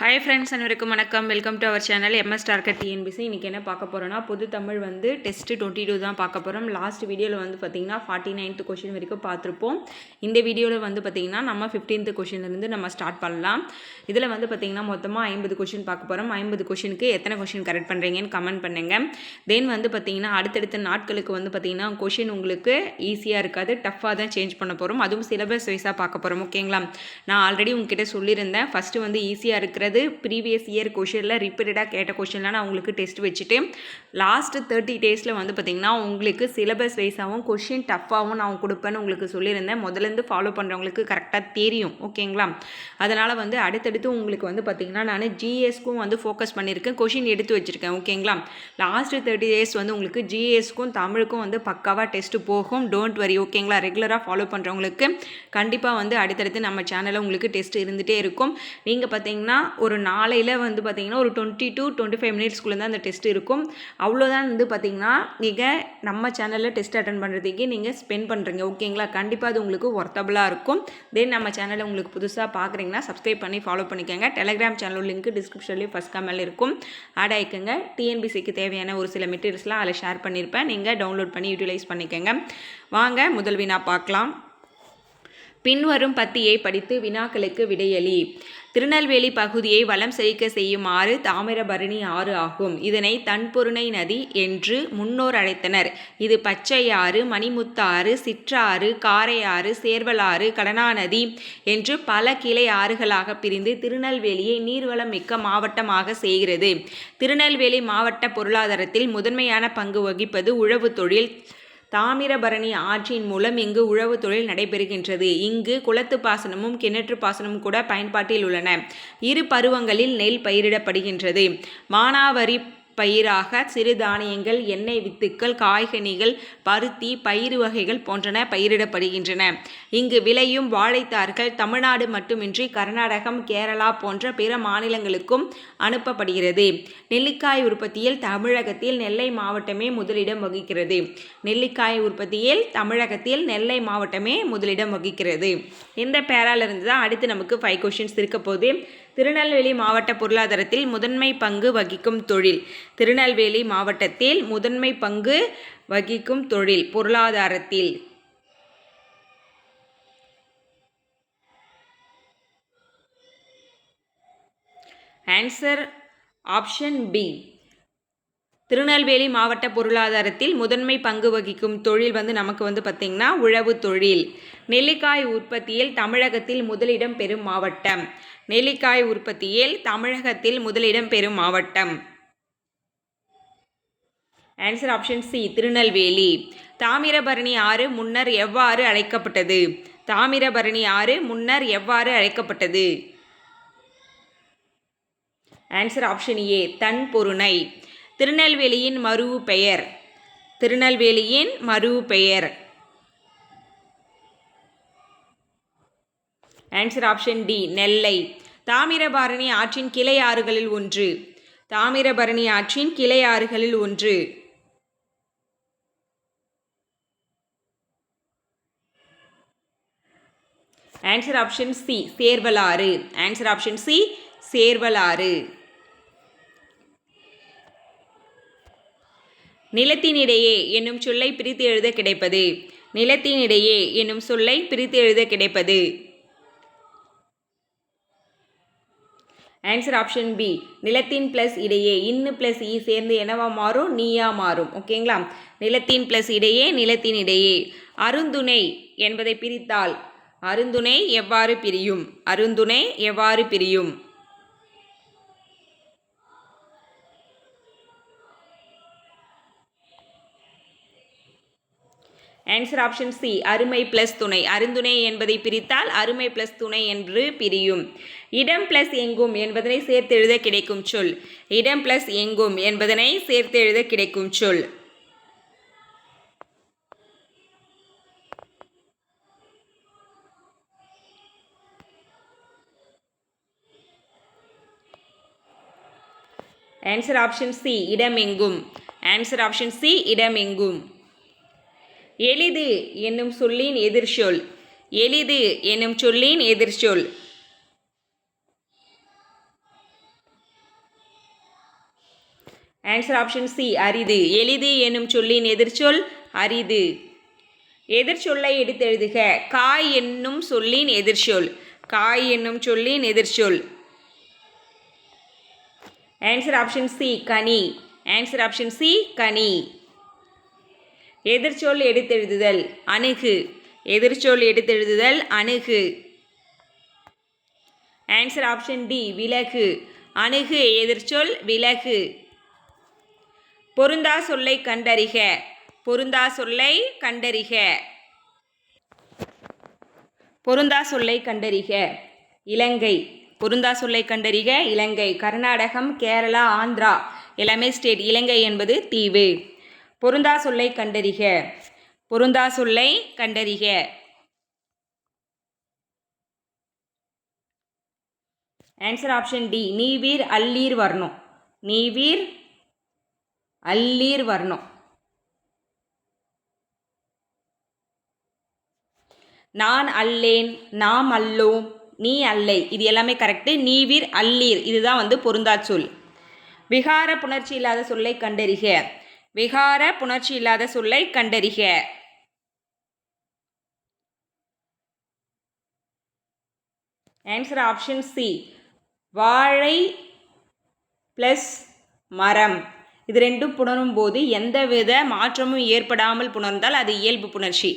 Hi friends அனைவருக்கும் வணக்கம். Welcome to our channel MS target TNPSC இன்றைக்கி என்ன பார்க்க போகிறோன்னா பொது தமிழ் வந்து டெஸ்ட்டு டுவெண்ட்டி டூ தான் பார்க்க போகிறோம் லாஸ்ட் வீடியோவில் வந்து பார்த்திங்கன்னா ஃபார்ட்டி நைன்த்து கொஷின் வரைக்கும் பார்த்துருப்போம். இந்த வீடியோவில் வந்து பார்த்திங்கன்னா நம்ம ஃபிஃப்டீன்த்து கொஷின்லேருந்து நம்ம ஸ்டார்ட் பண்ணலாம். இதில் வந்து பார்த்திங்கன்னா மொத்தமாக ஐம்பது கொஷின் பார்க்க போகிறோம் ஐம்பது கொஷினுக்கு எத்தனை கொஷின் கரெக்ட் பண்ணுறீங்கன்னு கமெண்ட் பண்ணுங்கள் தென் வந்து பார்த்திங்கன்னா அடுத்தடுத்த நாட்களுக்கு வந்து பார்த்திங்கன்னா கொஷின் உங்களுக்கு ஈஸியாக இருக்காது. டஃப்பாக தான் சேஞ்ச் பண்ண போகிறோம் அதுவும் சிலபஸ் வைஸாக பார்க்க போகிறோம் ஓகேங்களா நான் ஆல்ரெடி உங்ககிட்ட சொல்லியிருந்தேன். ஃபஸ்ட்டு வந்து ஈஸியாக இருக்கிற இருக்கிறது ப்ரீவியஸ் இயர் கொஷினில் ரிப்பீட்டடாக கேட்ட கொஷின்லாம் நான் உங்களுக்கு டெஸ்ட் வச்சுட்டு லாஸ்ட்டு தேர்ட்டி டேஸில் வந்து பார்த்திங்கன்னா உங்களுக்கு சிலபஸ் வைஸாகவும் கொஷின் டஃப்பாகவும் நான் கொடுப்பேன்னு உங்களுக்கு சொல்லியிருந்தேன். முதலேருந்து ஃபாலோ பண்ணுறவங்களுக்கு கரெக்டாக தெரியும். ஓகேங்களா? அதனால் வந்து அடுத்தடுத்து உங்களுக்கு வந்து பார்த்திங்கன்னா நான் ஜிஎஸ்க்கும் வந்து ஃபோக்கஸ் பண்ணியிருக்கேன். கொஷின் எடுத்து வச்சுருக்கேன். ஓகேங்களா? லாஸ்ட்டு தேர்ட்டி டேஸ் வந்து உங்களுக்கு ஜிஎஸ்க்கும் தமிழுக்கும் வந்து பக்காவாக டெஸ்ட்டு போகும். டோன்ட் வரி ஓகேங்களா? ரெகுலராக ஃபாலோ பண்ணுறவங்களுக்கு கண்டிப்பாக வந்து அடுத்தடுத்து நம்ம சேனலில் உங்களுக்கு டெஸ்ட் இருந்துகிட்டே இருக்கும். நீங்கள் பார்த்தீங்கன்னா ஒரு நாளையில் வந்து பார்த்தீங்கன்னா ஒரு டுவெண்ட்டி டு டுவெண்ட்டி ஃபைவ் மினிட்ஸ்க்குள்ளே தான் அந்த டெஸ்ட் இருக்கும். அவ்வளோதான் வந்து பார்த்தீங்கன்னா நீங்கள் நம்ம சேனலில் டெஸ்ட் அட்டன் பண்ணுறதுக்கு நீங்கள் ஸ்பெண்ட் பண்ணுறீங்க ஓகேங்களா கண்டிப்பாக அது உங்களுக்கு ஒர்த்தபுளாக இருக்கும். தென் நம்ம சேனலை உங்களுக்கு புதுசாக பார்க்குறீங்கன்னா சப்ஸ்கிரைப் பண்ணி ஃபாலோ பண்ணிக்கோங்க. டெலிகிராம் சேனல் லிங்க் டிஸ்கிரிப்ஷன்லேயும் ஃபஸ்ட் கமெண்ட்ல இருக்கும். ஆட் ஆகிக்கோங்க டிஎன்பிசிக்கு தேவையான ஒரு சில மெட்டீரியல்ஸ்லாம் அதில் ஷேர் பண்ணியிருப்பேன் நீங்கள் டவுன்லோட் பண்ணி யூட்டிலைஸ் பண்ணிக்கோங்க. வாங்க முதல் வினா பார்க்கலாம். பின்வரும் பத்தியை படித்து வினாக்களுக்கு விடையளி. திருநெல்வேலி பகுதியை வளம் செழிக்க செய்யுமாறு தாமிரபரணி ஆறு ஆகும். இதனை தன்பொருணை நதி என்று முன்னோர் அழைத்தனர். இது பச்சையாறு மணிமுத்தாறு சிற்றாறு காரையாறு சேர்வலாறு கடனாநதி என்று பல கிளை ஆறுகளாக பிரிந்து திருநெல்வேலியை நீர்வளம் மிக்க மாவட்டமாக செய்கிறது. திருநெல்வேலி மாவட்ட பொருளாதாரத்தில் முதன்மையான பங்கு வகிப்பது உழவு தொழில் தாமிரபரணி ஆற்றின் மூலம் இங்கு உழவு தொழில் நடைபெறுகின்றது. இங்கு குளத்து பாசனமும் கிணற்று பாசனமும் கூட பயன்பாட்டில் உள்ளன. இரு பருவங்களில் நெல் பயிரிடப்படுகின்றது. மானாவரி பயிராக சிறுதானியங்கள் எண்ணெய் வித்துக்கள் காய்கனிகள் பருத்தி பயிறு வகைகள் போன்றன பயிரிடப்படுகின்றன. இங்கு விளையும் வாழைத்தார்கள் தமிழ்நாடு மட்டுமின்றி கர்நாடகம் கேரளா போன்ற பிற மாநிலங்களுக்கும் அனுப்பப்படுகிறது. நெல்லிக்காய் உற்பத்தியில் தமிழகத்தில் நெல்லை மாவட்டமே முதலிடம் வகிக்கிறது. நெல்லிக்காய் உற்பத்தியில் தமிழகத்தில் நெல்லை மாவட்டமே முதலிடம் வகிக்கிறது. இந்த பேராலிருந்து தான் அடுத்து நமக்கு ஃபைவ் கொஷின்ஸ் இருக்க போது திருநெல்வேலி மாவட்ட பொருளாதாரத்தில் முதன்மை பங்கு வகிக்கும் தொழில். திருநெல்வேலி மாவட்டத்தில் முதன்மை பங்கு வகிக்கும் தொழில் பொருளாதாரத்தில். ஆன்சர் ஆப்ஷன் பி திருநெல்வேலி மாவட்ட பொருளாதாரத்தில் முதன்மை பங்கு வகிக்கும் தொழில் வந்து நமக்கு வந்து பார்த்திங்கன்னா உழவு தொழில். நெல்லிக்காய் உற்பத்தியில் தமிழகத்தில் முதலிடம் பெறும் மாவட்டம். நெல்லிக்காய் உற்பத்தியில் தமிழகத்தில் முதலிடம் பெறும் மாவட்டம். Answer option C Tirunelveli. Thamirabarani ஆறு முன்னர் எவ்வாறு அழைக்கப்பட்டது? தாமிரபரணி ஆறு முன்னர் எவ்வாறு அழைக்கப்பட்டது? Answer option A Than Porunai. திருநெல்வேலியின் மறுவு பெயர். திருநெல்வேலியின் மறுவு பெயர். Answer option D Nellai. Thamirabarani ஆற்றின் கிளை ஆறுகளில் ஒன்று. தாமிரபரணி ஆற்றின் கிளை ஆறுகளில் ஒன்று. Answer option C Servalar. Answer option C Servalar. நிலத்தினிடையே என்னும் சொல்லை பிரித்து எழுத கிடைப்பது. நிலத்தினிடையே என்னும் சொல்லை பிரித்து எழுத கிடைப்பது. ஆன்சர் ஆப்ஷன் பி நிலத்தின் ப்ளஸ் இடையே இன்னு ப்ளஸ் இ சேர்ந்து என்னவா மாறும்? நீயா மாறும். ஓகேங்களா நிலத்தின் ப்ளஸ் இடையே நிலத்தின் இடையே. அருந்துணை என்பதை பிரித்தால் அருந்துணை எவ்வாறு பிரியும்? அருந்துணை எவ்வாறு பிரியும்? ஆன்சர் ஆப்ஷன் சி அருமை பிளஸ் துணை. அருந்துணை என்பதை பிரித்தால் அருமை பிளஸ் துணை என்று பிரியும். இடம் பிளஸ் எங்கும் என்பதனை சேர்த்து எழுத கிடைக்கும் சொல். இடம் பிளஸ் எங்கும் என்பதனை சேர்த்து எழுத கிடைக்கும் சொல். ஆன்சர் ஆப்ஷன் சி இடமெங்கும் ஆன்சர் ஆப்ஷன் சி இடமெங்கும் எளிது என்னும் சொல்லின் எதிர்ச்சொல் எளிது என்னும் சொல்லின் எதிர்ச்சொல் ஆன்சர் ஆப்ஷன் சி அரிது. எளிது என்னும் சொல்லின் எதிர்ச்சொல் அரிது. எதிர்ச்சொல்லை எடுத்து எழுதுக. காய் என்னும் சொல்லின் எதிர்ச்சொல் காய் என்னும் சொல்லின் எதிர்ச்சொல் ஆன்சர் ஆப்ஷன் சி கனி. ஆன்சர் ஆப்ஷன் சி கனி. எதிர்ச்சொல் எடுத்தெழுதுதல் அணுகு. எதிர்ச்சொல் எடுத்தெழுதுதல் அணுகு. ஆன்சர் ஆப்ஷன் டி விலகு. அணுகு எதிர்ச்சொல் விலகு. பொருந்தா சொல்லை கண்டறிக. பொருந்தா சொல்லை கண்டறிக. பொருந்தா சொல்லை கண்டறிக. இலங்கை. பொருந்தா சொல்லை கண்டறிக இலங்கை. கர்நாடகம் கேரளா ஆந்திரா. எல்லாமே ஸ்டேட் இலங்கை என்பது தீவு. பொருந்தா சொல்லை கண்டறிக. பொருந்தா சொல்லை கண்டறிக. ஆன்சர் ஆப்ஷன் டி நீவீர் அல்லீர் வரணும். நீவீர் அல்லீர் வரணும். நான் அல்லேன் நாம் அல்லோம் நீ அல்லை. இது எல்லாமே கரெக்டு நீவீர் அல்லீர். இதுதான் வந்து பொருந்தா சொல். விகார புணர்ச்சி இல்லாத சொல்லை கண்டறிக. விகார புணர்ச்சி இல்லாத சொல்லை கண்டறிக. ஆன்சர் ஆப்ஷன் சி வாழை ப்ளஸ் மரம். இது ரெண்டும் புணரும் போது எந்தவித மாற்றமும் ஏற்படாமல் புணர்ந்தால் அது இயல்பு புணர்ச்சி.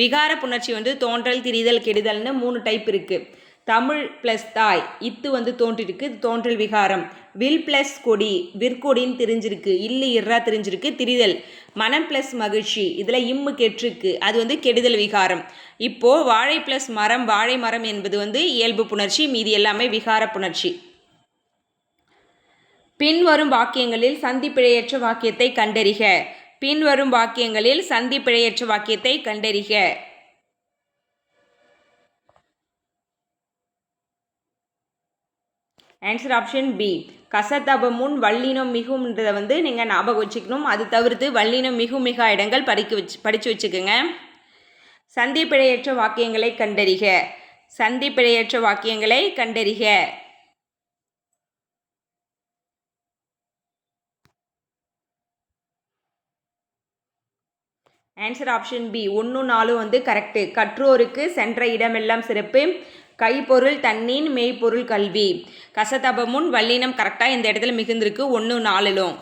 விகார புணர்ச்சி வந்து தோன்றல் திரிதல் கெடுதல்னு மூணு டைப் இருக்குது தமிழ் ப்ளஸ் தாய். இத்து வந்து தோன்றிருக்கு. இது தோன்றல் விகாரம். வில் ப்ளஸ் கொடி. விற்கொடின்னு தெரிஞ்சிருக்கு. இல்லு இறா தெரிஞ்சிருக்கு. திரிதல். மனம் ப்ளஸ் மகிழ்ச்சி. இதில் இம்மு கெட்டிருக்கு. அது வந்து கெடுதல் விகாரம். இப்போது வாழை ப்ளஸ் மரம் வாழை மரம் என்பது வந்து இயல்பு புணர்ச்சி. மீதி எல்லாமே விகார புணர்ச்சி. பின்வரும் வாக்கியங்களில் சந்திப்பிழையற்ற வாக்கியத்தை கண்டறிக. பின்வரும் வாக்கியங்களில் சந்திப்பிழையற்ற வாக்கியத்தை கண்டறிக. ஆன்சர் ஆப்ஷன் பி கசதபமுன் வல்லினம் மிகும்ன்றதை வந்து நீங்கள் ஞாபகம் வச்சுக்கணும். அது தவிர்த்து வல்லினம் மிகு மிகா இடங்கள் படிக்க வச்சு படித்து வச்சுக்கோங்க. சந்திப்பிழையற்ற வாக்கியங்களை கண்டறிக. சந்திப்பிழையற்ற வாக்கியங்களை கண்டறிக. ஆன்சர் ஆப்ஷன் பி ஒன்று நாலு வந்து கரெக்டு கற்றோருக்கு சென்ற இடமெல்லாம் சிறப்பு. கைப்பொருள் தண்ணீன் மெய்ப்பொருள் கல்வி. கசதபமுன் வல்லினம் கரெக்டாக இந்த இடத்துல மிகுந்திருக்கு. ஒன்று நாலிலும்.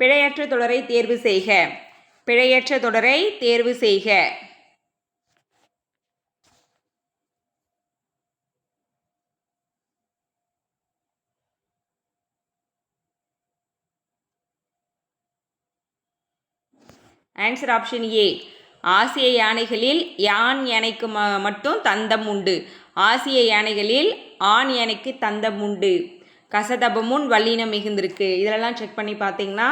பிழையற்ற தொடரை தேர்வு செய்க. பிழையற்ற தொடரை தேர்வு செய்க. ஆன்சர் ஆப்ஷன் ஏ ஆசிய யானைகளில் யான் யானைக்கு ம மட்டும் தந்தம் உண்டு. ஆசிய யானைகளில் ஆண் யானைக்கு தந்தம் உண்டு. கசதபமுன் வல்லினம் மிகுந்திருக்கு. இதிலெல்லாம் செக் பண்ணி பார்த்தீங்கன்னா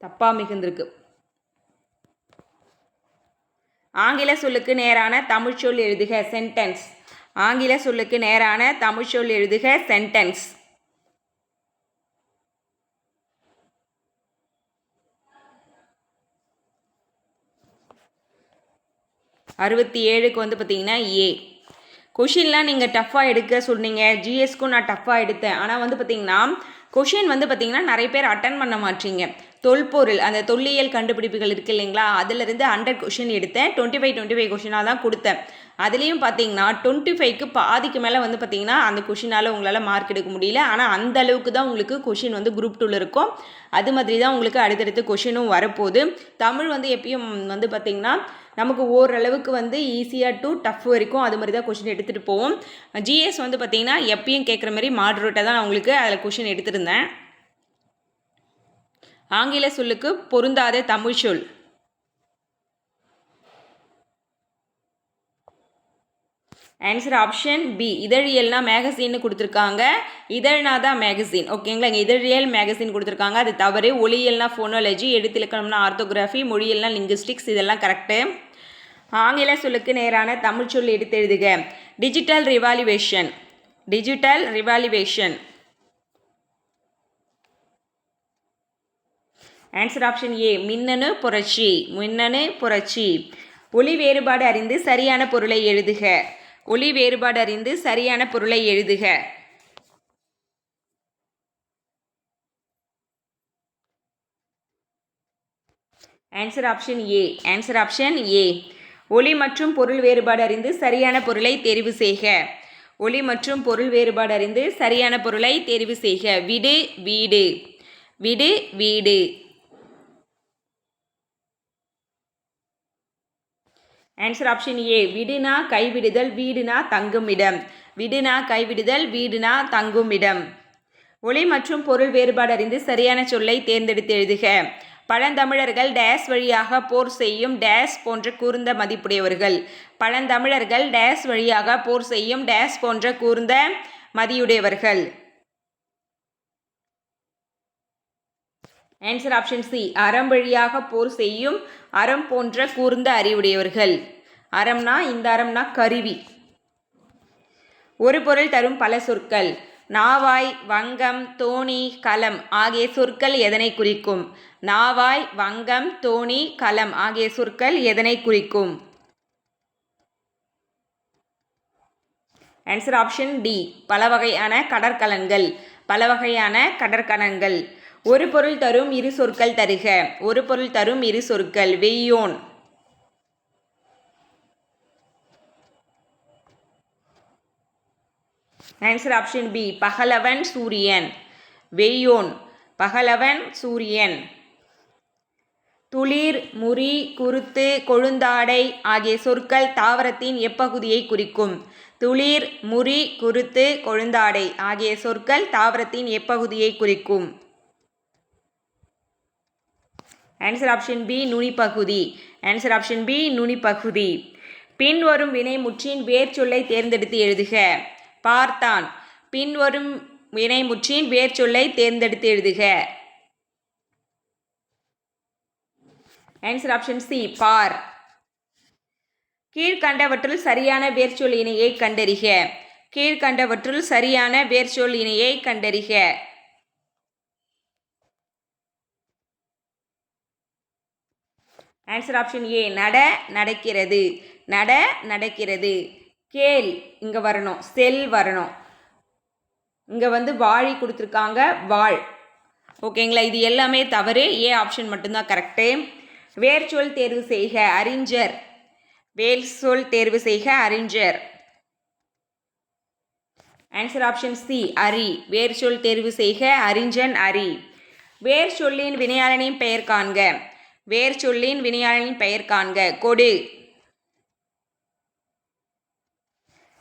தப்பாக மிகுந்திருக்கு. ஆங்கில சொல்லுக்கு நேரான தமிழ்ச்சொல் எழுதுக சென்டென்ஸ் ஆங்கில சொல்லுக்கு நேரான தமிழ்ச்சொல் எழுதுக சென்டென்ஸ் அறுபத்தி ஏழுக்கு வந்து பார்த்தீங்கன்னா ஏ. கொஷின்லாம் நீங்கள் டஃப்பாக எடுக்க சொன்னீங்க. ஜிஎஸ்க்கும் நான் டஃப்பாக எடுத்தேன். ஆனால் வந்து பார்த்தீங்கன்னா கொஷின் வந்து பார்த்தீங்கன்னா நிறைய பேர் அட்டன் பண்ண மாட்டீங்க. தொல்பொருள் அந்த தொல்லியல் கண்டுபிடிப்புகள் இருக்குது இல்லைங்களா? அதிலிருந்து ஹண்ட்ரட் கொஷின் எடுத்தேன். டுவெண்ட்டி ஃபைவ் டுவெண்ட்டி ஃபைவ் கொஷினாக தான் கொடுத்தேன். அதுலேயும் பார்த்தீங்கன்னா டுவெண்ட்டி ஃபைவ்க்கு பாதிக்கு மேலே வந்து பார்த்தீங்கன்னா அந்த கொஷினால் உங்களால் மார்க் எடுக்க முடியல. ஆனால் அந்த அளவுக்கு தான் உங்களுக்கு கொஷின் வந்து குரூப் டூவில் இருக்கும். அது மாதிரி தான் உங்களுக்கு அடுத்தடுத்து கொஷினும் வரப்போகுது. தமிழ் வந்து எப்பயும் வந்து பார்த்திங்கன்னா நமக்கு ஓரளவுக்கு வந்து ஈஸியாக டு டஃப் வரைக்கும் அது மாதிரி தான் கொஷின் எடுத்துகிட்டு போவோம் ஜிஎஸ் வந்து பார்த்திங்கன்னா எப்பயும் கேட்குற மாதிரி மாடரேட்டாக தான் நான் உங்களுக்கு அதில் கொஷின் எடுத்துருந்தேன். ஆங்கில சொல்லுக்கு பொருந்தாத தமிழ் சொல். ஆன்சர் ஆப்ஷன் பி இதழியல்னா மேகசின்னு கொடுத்துருக்காங்க. இதழ்னா தான் மேகசின் ஓகேங்களா இங்கே இதழியல் மேகசின் கொடுத்துருக்காங்க. அது தவறு. ஒளியல்னா ஃபோனாலஜி எழுத்திலக்கணம்னா ஆர்த்தோகிராஃபி மொழியல்னா லிங்குஸ்டிக்ஸ் இதெல்லாம் கரெக்டு ஆங்கில சொல்லுக்கு நேரான தமிழ் சொல் எடுத்து எழுதுக. Digital revolution digital revolution answer option A மின்னணு புரட்சி. மின்னணு புரட்சி. ஒளி வேறுபாடு அறிந்து சரியான பொருளை எழுதுக. ஒளி வேறுபாடு அறிந்து சரியான பொருளை எழுதுக. Answer option A answer option A ஒளி மற்றும் பொருள் வேறுபாடு அறிந்து சரியான பொருளை தெரிவு செய்க. ஒளி மற்றும் பொருள் வேறுபாடு அறிந்து சரியான பொருளை தெரிவு செய்க. விடு வீடு. விடு வீடு. ஆன்சர் ஆப்ஷன் ஏ விடுனா கைவிடுதல் வீடுனா தங்கும் இடம் விடுனா கைவிடுதல் வீடுனா தங்கும் இடம் ஒளி மற்றும் பொருள் வேறுபாடு அறிந்து சரியான சொல்லை தேர்ந்தெடுத்து எழுதுக. பழந்தமிழர்கள் டேஸ் வழியாக போர் செய்யும் டேஸ் போன்ற கூர்ந்த மதிப்புடையவர்கள். பழந்தமிழர்கள் டேஸ் வழியாக போர் செய்யும் டேஸ் போன்ற கூர்ந்த மதியுடையவர்கள். ஆன்சர் ஆப்ஷன் சி அறம் வழியாக போர் செய்யும் அறம் போன்ற கூர்ந்த அறிவுடையவர்கள். அறம்னா இந்த அறம்னா கருவி. ஒரு பொருள் தரும் பல சொற்கள். நாவாய் வங்கம் தோணி களம் ஆகிய சொற்கள் எதனை குறிக்கும்? நாவாய் வங்கம் தோணி களம் ஆகிய சொற்கள் எதனை குறிக்கும்? ஆன்சர் ஆப்ஷன் டி பல வகையான கடற்கலன்கள். பல வகையான கடற்கலன்கள் ஒரு பொருள் தரும் இரு சொற்கள் தருக. ஒரு பொருள் தரும் இரு சொற்கள் வெய்யோன். ஆன்சர் ஆப்ஷன் பி பகலவன் சூரியன். வெய்யோன் பகலவன் சூரியன். துளிர் முறி குருத்து கொழுந்தாடை ஆகிய சொற்கள் தாவரத்தின் எப்பகுதியை குறிக்கும். துளிர் முறி குருத்து கொழுந்தாடை ஆகிய சொற்கள் தாவரத்தின் எப்பகுதியை குறிக்கும். ஆன்சர் ஆப்ஷன் பி நுனிப்பகுதி ஆன்சர் ஆப்ஷன் பி நுனிப்பகுதி பின்வரும் வினைமுற்றின் வேர் சொல்லை தேர்ந்தெடுத்து எழுதுக. பார்த்தான். பின்வரும் வினைமுற்றின் வேர் சொல்லை தேர்ந்தெடுத்து எழுதுக. ஆன்சர் ஆப்ஷன் சி பார். கீழ்கண்டவற்றுள் சரியான வேர்ச்சொல் இணையை கண்டறிக. கீழ்கண்டவற்றுள் சரியான வேர்ச்சொல் இணையை கண்டறிக. ஆன்சர் ஆப்ஷன் ஏ நட நடக்கிறது. நட நடக்கிறது. கேல் இங்கே வரணும். செல் வரணும். இங்கே வந்து வாழி கொடுத்துருக்காங்க வாழ் ஓகேங்களா? இது எல்லாமே தவறு. ஏ ஆப்ஷன் மட்டும்தான் கரெக்டு வேர்ச்சொல் தேர்வு செய்க அறிஞர். வேல் சொல் தேர்வு செய்க அறிஞர். ஆன்சர் ஆப்ஷன் சி அரி. வேர் சொல் தேர்வு செய்க அறிஞன் அரி. வேர் சொல்லின் வினையாளனின் பெயர் காண்க. வேர் சொல்லின் வினையாளனின் பெயர் காண்க. கொடு.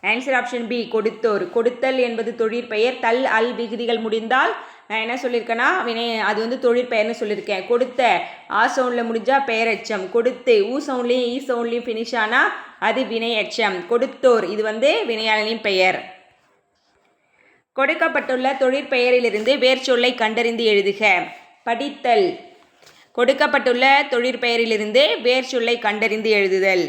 ஆன்சர் ஆப்ஷன் பி கொடுத்தோர். கொடுத்தல் என்பது தொழிற்பெயர் தல் அல் விகுதிகள் முடிந்தால் நான் என்ன சொல்லியிருக்கேன்னா வினை அது வந்து தொழிற்பெயர்னு சொல்லியிருக்கேன் கொடுத்த ஆ சவுண்டில் முடிஞ்சால் பெயரச்சம். கொடுத்து ஊ சவுண்ட்லேயும் ஈ சவுண்ட்லேயும் ஃபினிஷ் ஆனால் அது வினையச்சம். கொடுத்தோர் இது வந்து வினையாளனின் பெயர். கொடுக்கப்பட்டுள்ள தொழிற்பெயரிலிருந்து வேர் சொல்லை கண்டறிந்து எழுதுக. படித்தல். கொடுக்கப்பட்டுள்ள தொழிற்பெயரிலிருந்து வேர் சொல்லை கண்டறிந்து எழுதுதல்.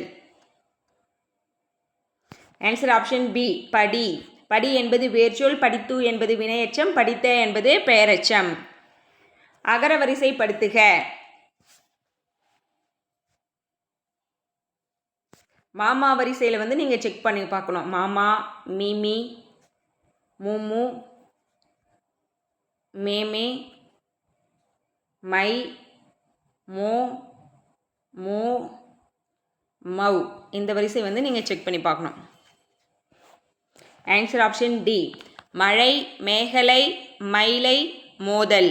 ஆன்சர் ஆப்ஷன் பி படி. படி என்பது வேர்ச்சொல் படித்து என்பது வினையச்சம் படித்த என்பது பெயரச்சம். அகர வரிசைப்படுத்துக மாமா வரிசையில் வந்து நீங்கள் செக் பண்ணி பார்க்கணும். மாமா மீமி மூமு மேமே மை மோ மோ மவ். இந்த வரிசை வந்து நீங்கள் செக் பண்ணி பார்க்கணும். ஆன்சர் ஆப்ஷன் டி மழை மேகலை மயிலை மோதல்.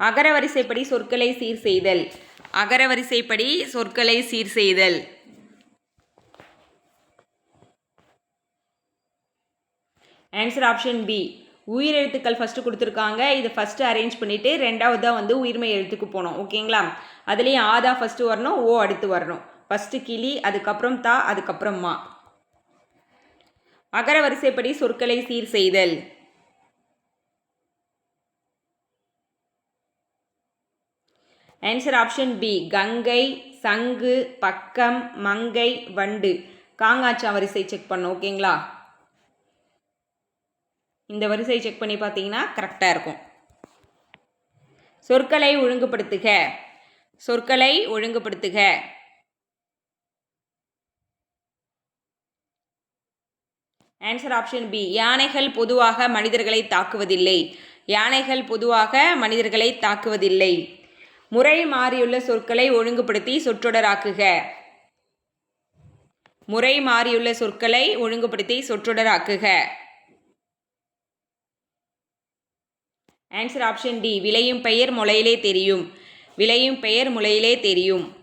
அகரவரிசைப்படி சொற்களை சீர் செய்தல். அகரவரிசைப்படி சொற்களை சீர் செய்தல். ஆன்சர் ஆப்ஷன் பி உயிர் எழுத்துக்கள் ஃபஸ்ட்டு கொடுத்துருக்காங்க. இதை ஃபஸ்ட்டு அரேஞ்ச் பண்ணிவிட்டு ரெண்டாவது தான் வந்து உயிர்மை எழுத்துக்கு போனோம் ஓகேங்களா? அதுலேயும் ஆதா ஃபஸ்ட்டு வரணும் ஓ அடுத்து வரணும். ஃபஸ்ட்டு கிளி அதுக்கப்புறம் தா அதுக்கப்புறம் மா. அகர வரிசைப்படி சொற்களை சீர் செய்தல். ஆன்சர் ஆப்ஷன் பி கங்கை சங்கு பக்கம் மங்கை வண்டு. காங்காச்சா வரிசை செக் பண்ணோம் ஓகேங்களா? இந்த வரிசையை செக் பண்ணி பார்த்தீங்கன்னா கரெக்டாக இருக்கும். சொற்களை ஒழுங்குபடுத்துக. சொற்களை ஒழுங்குபடுத்துக. ஆன்சர் ஆப்ஷன் பி யானைகள் பொதுவாக மனிதர்களை தாக்குவதில்லை. யானைகள் பொதுவாக மனிதர்களை தாக்குவதில்லை. முறை மாறியுள்ள சொற்களை ஒழுங்குபடுத்தி சொற்றொடராக்குக முறை மாறியுள்ள சொற்களை ஒழுங்குபடுத்தி சொற்றொடராக்குக ஆன்சர் ஆப்ஷன் டி விளையும் பெயர் முளையிலே தெரியும். விளையும் பெயர் முளையிலே தெரியும்.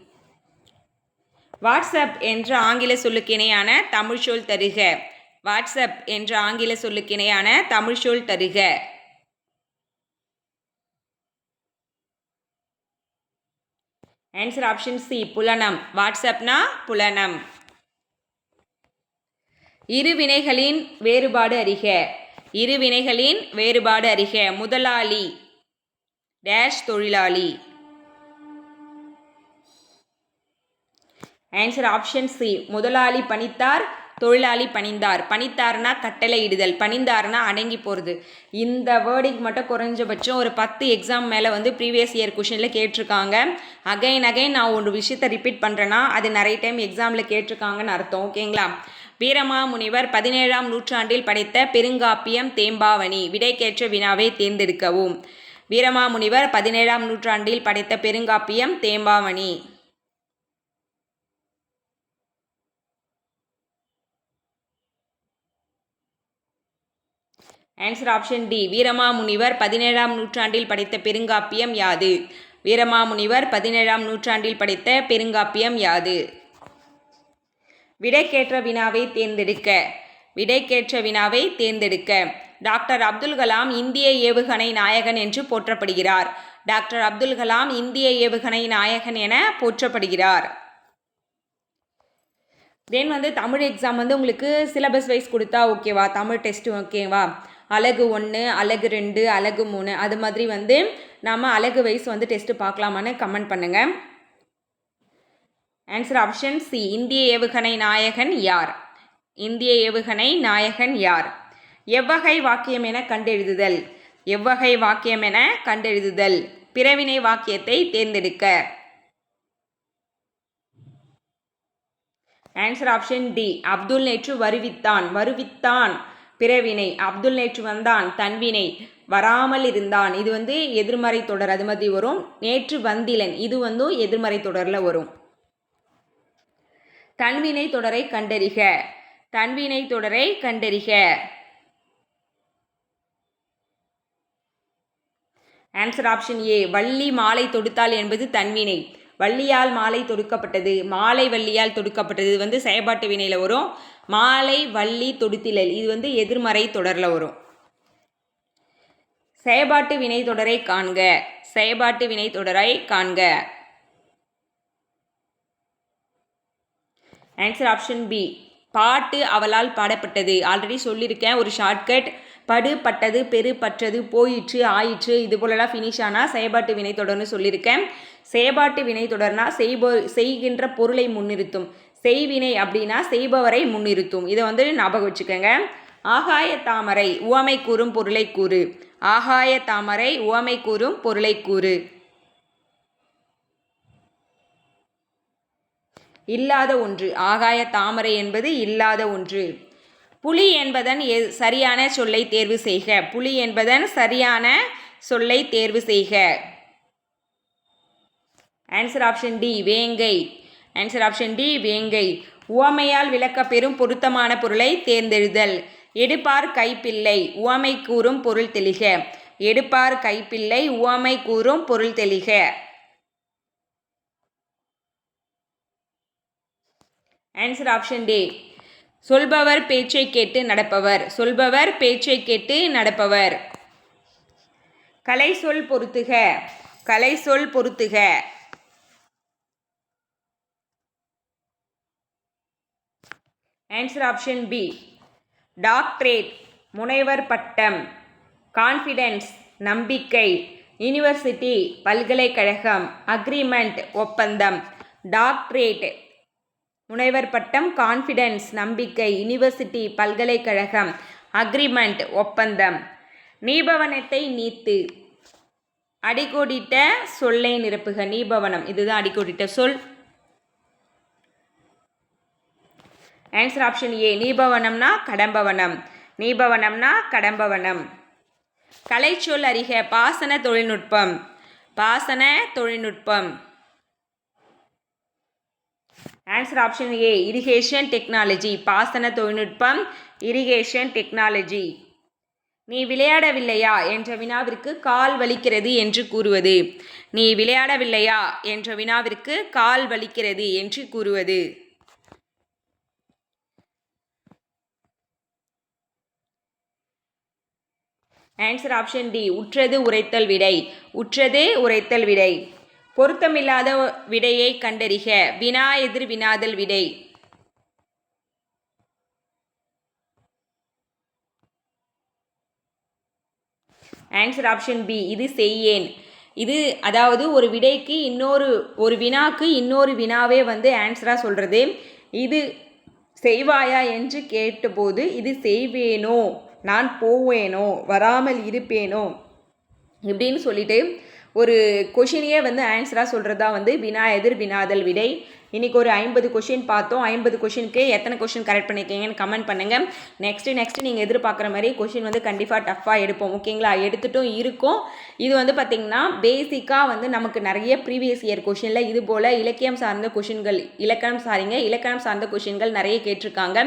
வாட்ஸ்அப் என்ற ஆங்கில சொல்லுக்கிணையான தமிழ் சொல் தருக. வாட்ஸ்அப் என்ற ஆங்கில சொல்லுக்கிணையான தமிழ் சொல் தருக. ஆன்சர் ஆப்ஷன் சி புலனம். வாட்ஸ்அப்னா புலனம். இரு வினைகளின் வேறுபாடு அறிக. இரு வினைகளின் வேறுபாடு அறிக. முதலாளி. டேஷ் தொழிலாளி. ஆன்சர் ஆப்ஷன் சி முதலாளி பணித்தார் தொழிலாளி பணிந்தார். பணித்தார்னா கட்டளை இடுதல் பணிந்தார்னா அடங்கி போகிறது இந்த வேர்டிங் மட்டும் குறைஞ்சபட்சம் ஒரு பத்து எக்ஸாம் மேலே வந்து ப்ரீவியஸ் இயர் கொஷனில் கேட்டிருக்காங்க. அகைன் அகைன் நான் ஒரு விஷயத்தை ரிப்பீட் பண்ணுறேன்னா அது நிறைய டைம் எக்ஸாமில் கேட்டிருக்காங்கன்னு அர்த்தம். ஓகேங்களா வீரமாமுனிவர் பதினேழாம் நூற்றாண்டில் படைத்த பெருங்காப்பியம் தேம்பாவணி விடைக்கேற்ற வினாவை தேர்ந்தெடுக்கவும். வீரமாமுனிவர் பதினேழாம் நூற்றாண்டில் படைத்த பெருங்காப்பியம் Thembavani. Answer option D Veeramamunivar பதினேழாம் நூற்றாண்டில் படைத்த பெருங்காப்பியம் யாது? வீரமாமுனிவர் பதினேழாம் நூற்றாண்டில் படைத்த பெருங்காப்பியம் யாது? விடைக்கேற்ற வினாவை தேர்ந்தெடுக்க. விடைக்கேற்ற வினாவை தேர்ந்தெடுக்க. டாக்டர் அப்துல் கலாம் இந்திய ஏவுகணை நாயகன் என்று போற்றப்படுகிறார். டாக்டர் அப்துல் கலாம் இந்திய ஏவுகணை நாயகன் என போற்றப்படுகிறார். தென் வந்து தமிழ் எக்ஸாம் வந்து உங்களுக்கு சிலபஸ் வைஸ் கொடுத்தா ஓகேவா தமிழ் டெஸ்ட்டு ஓகேவா அலகு ஒன்று அழகு ரெண்டு அழகு மூணு அது மாதிரி வந்து நாம் அழகு வைஸ் வந்து டெஸ்ட்டு பார்க்கலாமான்னு கமெண்ட் பண்ணுங்கள் ஆன்சர் ஆப்ஷன் சி இந்திய ஏவுகணை நாயகன் யார்? இந்திய ஏவுகணை நாயகன் யார்? எவ்வகை வாக்கியம் என கண்டெழுதுதல். எவ்வகை வாக்கியம் என கண்டெழுதுதல். பிறவினை வாக்கியத்தை தேர்ந்தெடுக்க. ஆன்சர் ஆப்ஷன் டி அப்துல் நேற்று வருவித்தான். வருவித்தான். பிறவினை. அப்துல் நேற்று வந்தான். தன்வினை. வராமல் இருந்தான். இது வந்து எதிர்மறை தொடர். அது மாதிரி வரும். நேற்று வந்திலன். இது வந்து எதிர்மறை தொடரில் வரும். தன்வினை தொடரை கண்டறிக. தன்வினை தொடரை கண்டறிக. ஆன்சர் ஆப்ஷன் ஏ வள்ளி மாலை தொடுத்தாள் என்பது தன்வினை. வள்ளியால் மாலை தொடுக்கப்பட்டது. மாலை வள்ளியால் தொடுக்கப்பட்டது. இது வந்து செயற்பாட்டு வினையில் வரும். மாலை வள்ளி தொடுத்திலல். இது வந்து எதிர்மறை தொடரில் வரும். செயற்பாட்டு வினை தொடரை காண்க. செயற்பாட்டு வினை தொடரை காண்க. ஆன்சர் ஆப்ஷன் பி பாட்டு அவளால் பாடப்பட்டது. ஆல்ரெடி சொல்லியிருக்கேன் ஒரு ஷார்ட்கட் படு பட்டது பெரு பற்றது போயிற்று ஆயிற்று. இது போலலாம் ஃபினிஷ் ஆனால் செயற்பாட்டு வினை தொடர்னு சொல்லியிருக்கேன் செயபாட்டு வினை தொடர்னா செய்போ செய்கின்ற பொருளை முன்னிறுத்தும். செய்வினை அப்படின்னா செய்பவரை முன்னிறுத்தும். இதை வந்து ஞாபகம் வச்சுக்கோங்க. ஆகாய தாமரை உவமை கூறும் பொருளை கூறு. ஆகாய தாமரை உவமை கூறும் பொருளை கூறு. இல்லாத ஒன்று. ஆகாய தாமரை என்பது இல்லாத ஒன்று. புலி என்பதன் எ சரியான சொல்லை தேர்வு செய்க. புலி என்பதன் சரியான சொல்லை தேர்வு செய்க. ஆன்சர் ஆப்ஷன் டி வேங்கை. ஆன்சர் ஆப்ஷன் டி வேங்கை. உவமையால் விளக்கப்பெறும் பொருத்தமான பொருளை தேர்ந்தெழுதல். எடுப்பார் கைப்பிள்ளை உவமை கூறும் பொருள் தெளிக. எடுப்பார் கைப்பிள்ளை உவமை கூறும் பொருள் தெளிக. ஆன்சர் ஆப்ஷன் டே சொல்பவர் பேச்சை கேட்டு நடப்பவர். சொல்பவர் பேச்சை கேட்டு நடப்பவர். கலை சொல் பொருத்துக. கலை சொல் பொருத்துக. ஆன்சர் ஆப்ஷன் பி டாக்டரேட் முனைவர் பட்டம். கான்ஃபிடென்ஸ் நம்பிக்கை. யூனிவர்சிட்டி பல்கலைக்கழகம். அக்ரிமெண்ட் ஒப்பந்தம். டாக்டரேட் முனைவர் பட்டம் கான்ஃபிடென்ஸ் நம்பிக்கை யூனிவர்சிட்டி பல்கலைக்கழகம் அக்ரிமெண்ட் ஒப்பந்தம். நீபவனத்தை நீத்து. அடிக்கோடிட்ட சொல்லை நிரப்புக. நீபவனம். இதுதான் அடிக்கோடிட்ட சொல். ஆன்சர் ஆப்ஷன் ஏ நீபவனம்னா கடம்பவனம். நீபவனம்னா கடம்பவனம். கலைச்சொல் அறிக. பாசன தொழில்நுட்பம். பாசன தொழில்நுட்பம். Answer option A irrigation technology பாசன தொழில்நுட்பம் இரிகேஷன் டெக்னாலஜி நீ விளையாடவில்லையா என்ற வினாவிற்கு கால் வலிக்கிறது என்று கூறுவது. நீ விளையாடவில்லையா என்ற வினாவிற்கு கால் வலிக்கிறது என்று கூறுவது. ஆன்சர் ஆப்ஷன் டி உற்றது உரைத்தல் விடை. உற்றது உரைத்தல் விடை. பொருத்தமில்லாத விடையை கண்டறிக. வினா எதிர் வினாதல் விடை. ஆன்சர் ஆப்ஷன் பி இது செய்யேன். இது அதாவது ஒரு விடைக்கு இன்னொரு ஒரு வினாக்கு இன்னொரு வினாவே வந்து ஆன்சராக சொல்கிறது இது செய்வாயா என்று கேட்டபோது இது செய்வேனோ? நான் போவேனோ? வராமல் இருப்பேனோ? இப்படின்னு சொல்லிட்டு ஒரு கொஷினையே வந்து ஆன்சராக சொல்கிறது தான் வந்து வினா எதிர் வினாதல் விடை. இன்றைக்கி ஒரு ஐம்பது கொஷின் பார்த்தோம். ஐம்பது கொஷினுக்கு எத்தனை கொஷின் கரெக்ட் பண்ணியிருக்கீங்கன்னு கமெண்ட் பண்ணுங்கள் நெக்ஸ்ட்டு நெக்ஸ்ட்டு நீங்கள் எதிர்பார்க்குற மாதிரி கொஷின் வந்து கண்டிப்பாக டஃப்பாக எடுப்போம். ஓகேங்களா எடுத்துட்டும் இருக்கும். இது வந்து பார்த்திங்கன்னா பேசிக்காக வந்து நமக்கு நிறைய ப்ரீவியஸ் இயர் கொஷினில் இது போல் இலக்கியம் சார்ந்த கொஷின்கள் இலக்கணம் சாரிங்க இலக்கணம் சார்ந்த கொஷின்கள் நிறைய கேட்டிருக்காங்க.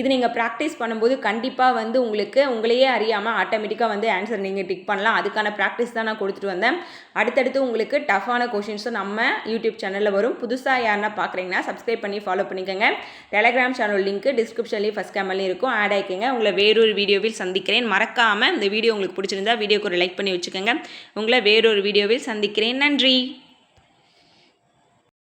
இது நீங்கள் ப்ராக்டிஸ் பண்ணும்போது கண்டிப்பாக வந்து உங்களுக்கு உங்களையே அறியாமல் ஆட்டோமேட்டிக்காக வந்து ஆன்சர் நீங்கள் டிக் பண்ணலாம். அதுக்கான ப்ராக்டிஸ் தான் நான் கொடுத்துட்டு வந்தேன். அடுத்தடுத்து உங்களுக்கு டஃப்பான கொஷின்ஸும் நம்ம யூடியூப் சேனலில் வரும். புதுசாக யாருன்னா பார்க்குறீங்கன்னா சப்ஸ்கிரைப் பண்ணி ஃபாலோ பண்ணிக்கோங்க. டெலகிராம் சேனல் லிங்க் டிஸ்கிரிப்ஷன்லேயும் ஃபஸ்ட் கேமர்லேயும் இருக்கும். ஆட் ஆகிக்கோங்க உங்களை வேறொரு வீடியோவில் சந்திக்கிறேன். மறக்காமல் இந்த வீடியோ உங்களுக்கு பிடிச்சிருந்தா வீடியோக்கு ஒரு லைக் பண்ணி வச்சுக்கோங்க. உங்களை வேறொரு வீடியோவில் சந்திக்கிறேன். நன்றி.